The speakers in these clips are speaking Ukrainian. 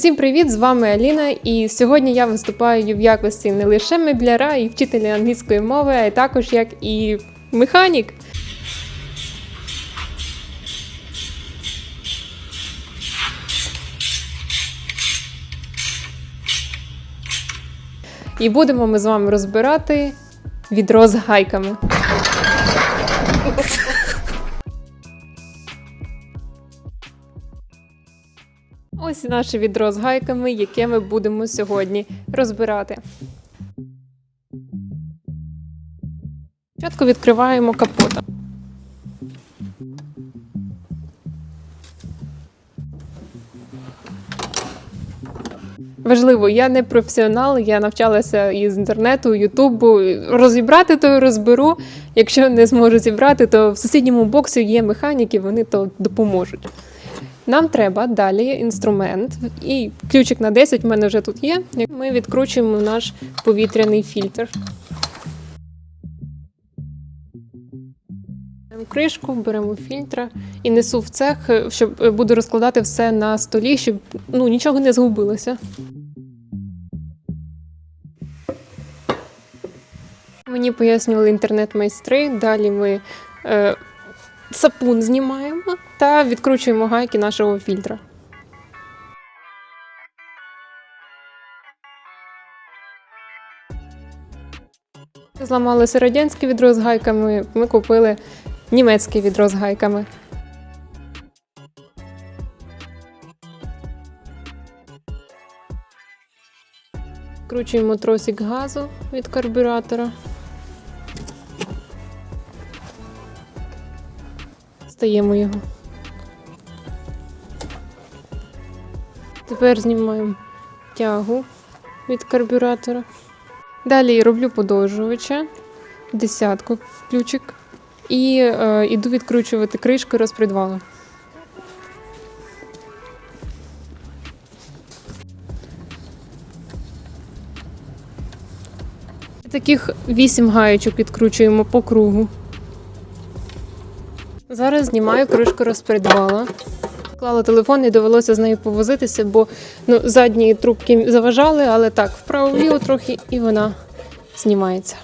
Усім привіт! З вами Аліна, і сьогодні я виступаю в якості не лише мебляра і вчителя англійської мови, а також як і механік. І будемо ми з вами розбирати відро з гайками. Ось наше відро з гайками, яке ми будемо сьогодні розбирати. Спочатку відкриваємо капота. Важливо, я не професіонал, я навчалася із інтернету, Ютубу. Розібрати то розберу. Якщо не зможу зібрати, то в сусідньому боксі є механіки, вони то допоможуть. Нам треба далі інструмент і ключик на 10 в мене вже тут є. Ми відкручуємо наш повітряний фільтр. Кришку, беремо фільтра і несу в цех, щоб е, буду розкладати все на столі, щоб ну, нічого не згубилося. Мені пояснювали інтернет-майстри. Далі ми е, сапун знімаємо та відкручуємо гайки нашого фільтра. Зламалося радянське відро з гайками, ми купили німецьке відро з гайками. Вкручуємо тросик газу від карбюратора. Стаємо його. Тепер знімаємо тягу від карбюратора. Далі роблю подовжувача, десятку ключик. І е, іду відкручувати кришку розпредвалу. Таких вісім гаєчок відкручуємо по кругу. Зараз знімаю кришку розпредвала. Клала телефон і довелося з нею повозитися, бо ну, задні трубки заважали, але так, вправо-вліво трохи і вона знімається.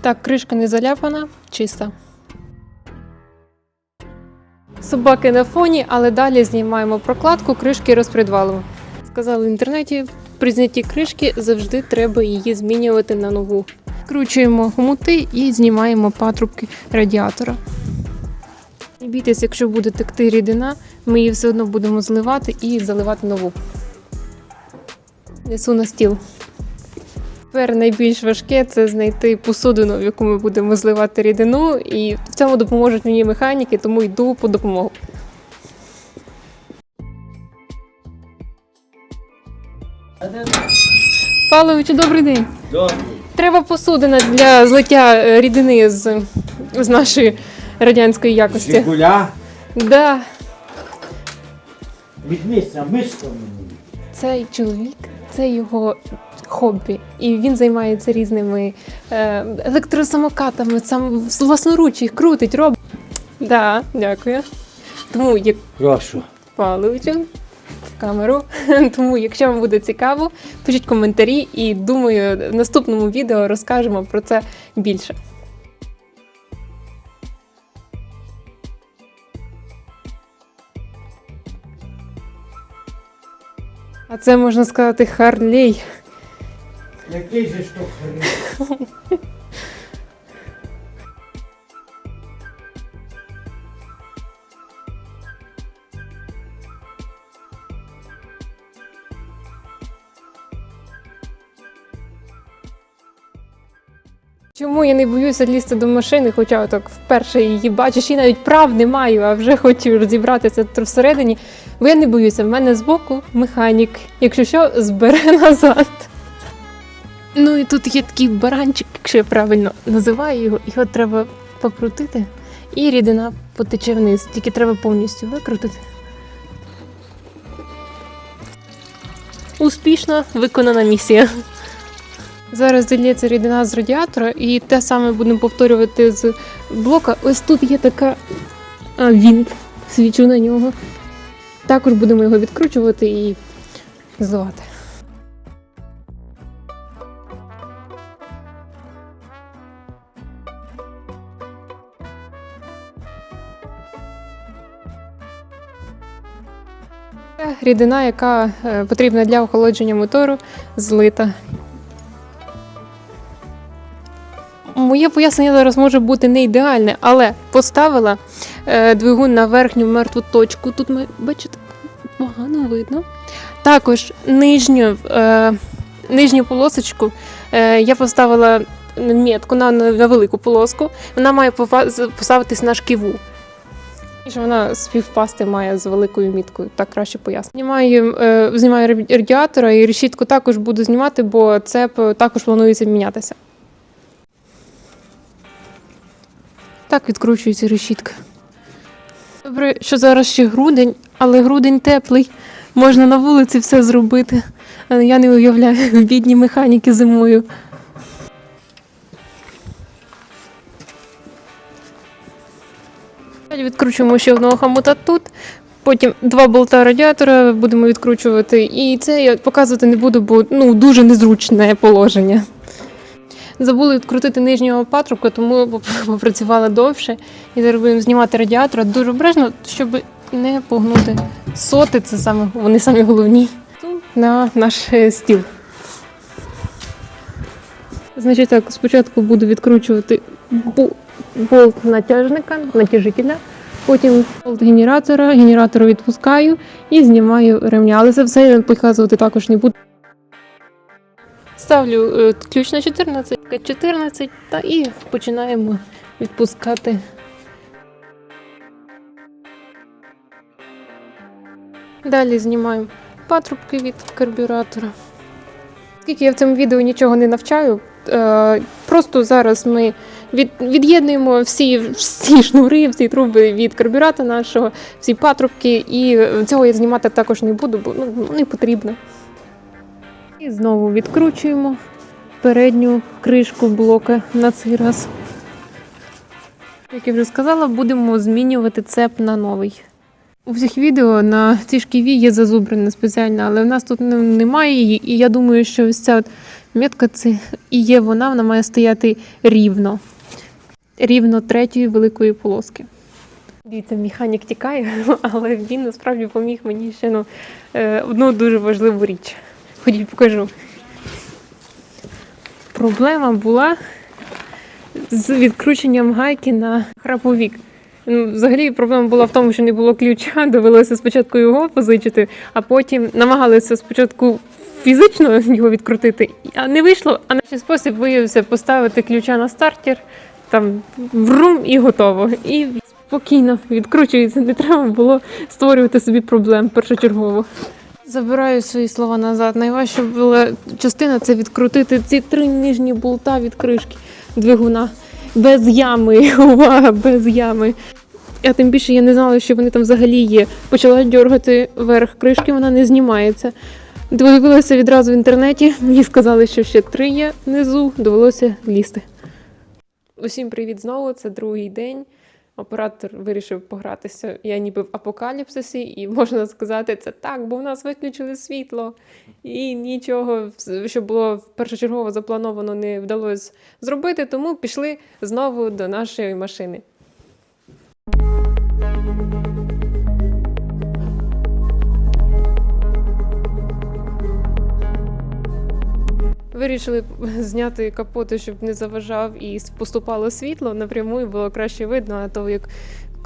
Так, кришка не заляпана, чиста. Собаки на фоні, але далі знімаємо прокладку кришки розпредвалу. Сказали в інтернеті, при знятті кришки завжди треба її змінювати на нову. Вкручуємо хомути і знімаємо патрубки радіатора. Бійтесь, якщо буде текти рідина, ми її все одно будемо зливати і заливати нову. Несу на стіл. Тепер найбільш важке це знайти посудину, в яку ми будемо зливати рідину, і в цьому допоможуть мені механіки, тому йду по допомогу. Павловичу, добрий день. Добре. Треба посудина для злиття е, рідини з, з нашої радянської якості. Жигуля. Да, Відмісться миску мені. цей чоловік це його хобі, і він займається різними е, електросамокатами, сам власноруч їх крутить, робить. Да, дякую. Тому як Прошу. Павловичу в камеру. Тому, якщо вам буде цікаво, пишіть коментарі і думаю, в наступному відео розкажемо про це більше. А це можна сказати Харлей. Який же ж то хрен? Я не боюся лізти до машини, хоча так вперше її бачиш, і навіть прав не маю, а вже хочу розібратися всередині. Бо я не боюся, в мене збоку механік, якщо що, збере назад. Ну і тут є такий баранчик, якщо я правильно називаю його, його треба покрутити, і рідина потече вниз. Тільки треба повністю викрутити. Успішно виконана місія. Зараз зальється рідина з радіатора, і те саме будемо повторювати з блока. Ось тут є така а, вінт, свічу на нього. Також будемо його відкручувати і зливати. Рідина, яка е, потрібна для охолодження мотору, злита. Моє пояснення зараз може бути не ідеальне, але поставила е, двигун на верхню мертву точку. Тут ми, бачите, погано видно. Також нижню, е, нижню полосочку е, я поставила метку на, на велику полоску. Вона має поставитись на шківу. Що вона співпасти має з великою міткою, так краще поясню. Знімаю, знімаю радіатора і решітку також буду знімати, бо цеп також планується мінятися. Так відкручується решітка. Добре, що зараз ще грудень, але грудень теплий. Можна на вулиці все зробити. Я не уявляю бідні механіки зимою. Відкручуємо ще одного хомута тут. Потім два болта радіатора будемо відкручувати. І це я показувати не буду, бо ну, дуже незручне положення. Забули відкрутити нижнього патрубка, тому поп- попрацювала довше. І зараз будемо знімати радіатор дуже обережно, щоб не погнути соти. Це саме вони самі головні на наш е, стіл. Значить так, спочатку буду відкручувати болт натяжника, натяжителя. Потім болт генератора, генератор відпускаю і знімаю ремня. Але це все я показувати також не буду. Ставлю е, ключ на 14, 14 та і починаємо відпускати. Далі знімаємо патрубки від карбюратора. Оскільки я в цьому відео нічого не навчаю, е, просто зараз ми від, від'єднуємо всі, всі шнури, всі труби від карбюратора нашого, всі патрубки, і цього я знімати також не буду, бо ну, не потрібно. І знову відкручуємо передню кришку блока на цей раз. Як я вже сказала, будемо змінювати цеп на новий. У всіх відео на цій шківі є зазубрина спеціальна, але в нас тут немає її, і я думаю, що ось ця от метка це і є вона, вона має стояти рівно. Рівно третьої великої полоски. Дивіться, механік тікає, але він насправді поміг мені ще ну, е, одну дуже важливу річ. Ходіть, покажу. Проблема була з відкрученням гайки на храповік. Ну, взагалі проблема була в тому, що не було ключа, довелося спочатку його позичити, а потім намагалися спочатку фізично його відкрутити, а не вийшло. А наш спосіб виявився поставити ключа на стартер, там врум і готово. І спокійно відкручується. Не треба було створювати собі проблем першочергово. Забираю свої слова назад. Найважча була частина це відкрутити ці три нижні болта від кришки двигуна. Без ями, увага, без ями. А тим більше я не знала, що вони там взагалі є. Почала дергати верх кришки, вона не знімається. Дивилася відразу в інтернеті. Мені сказали, що ще три є внизу, довелося лізти. Усім привіт знову. Це другий день. Оператор вирішив погратися. Я ніби в апокаліпсисі, і можна сказати, це так, бо в нас виключили світло, і нічого, що було першочергово заплановано, не вдалося зробити. Тому пішли знову до нашої машини. Вирішили зняти капоти, щоб не заважав і поступало світло напряму, і було краще видно, а то як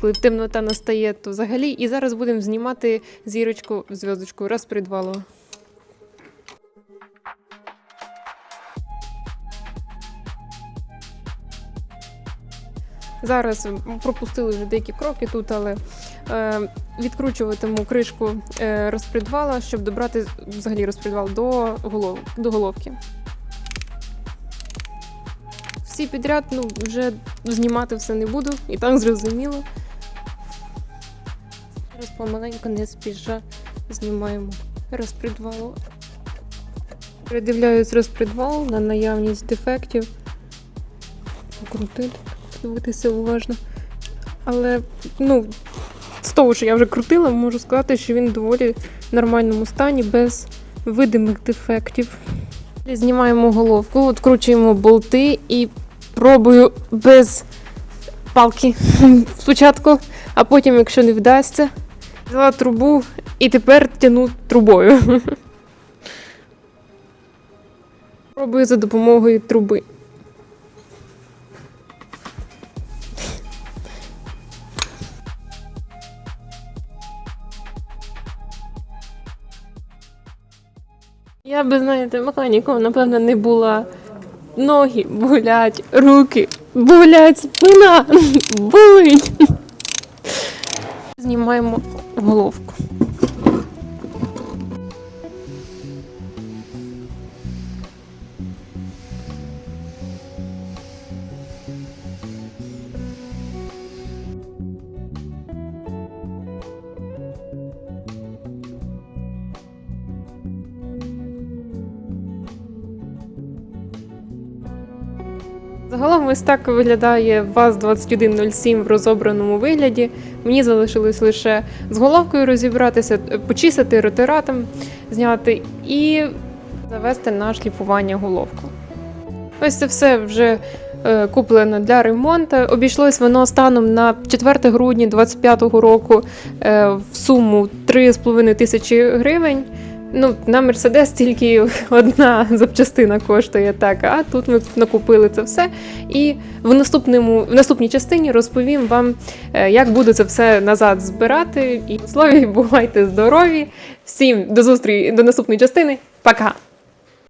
коли темнота настає, то взагалі. І зараз будемо знімати зірочку, зв'язочку розпредвалу. Зараз пропустили вже деякі кроки тут, але е, відкручуватиму кришку е, розпредвала, щоб добрати взагалі розпредвал до, голов, до головки. Всі підряд ну, вже знімати все не буду, і так зрозуміло. Зараз помаленьку не спіша знімаємо розпредвалу. Передивляюсь розпредвал на наявність дефектів. Покрутити, дивитися уважно. Але, ну, з того, що я вже крутила, можу сказати, що він в доволі нормальному стані, без видимих дефектів. Знімаємо головку, відкручуємо болти і пробую без палки спочатку, а потім, якщо не вдасться, взяла трубу і тепер тяну трубою. Пробую за допомогою труби. Я би, знаєте, механіком, напевно, не була. Ноги болять, руки болять, спина болить. Знімаємо головку. Загалом ось так виглядає ВАЗ-2107 в розобраному вигляді. Мені залишилось лише з головкою розібратися, почистити ротиратом, зняти і завести на шліфування головку. Ось це все вже е, куплено для ремонту. Обійшлось воно станом на 4 грудня 2025 року е, в суму 3,5 тисячі гривень. Ну, на Мерседес тільки одна запчастина коштує так, а тут ми накупили це все. І в наступному в наступній частині розповім вам, е, як буду це все назад збирати. І слові бувайте здорові! Всім до зустрічі до наступної частини. Пока!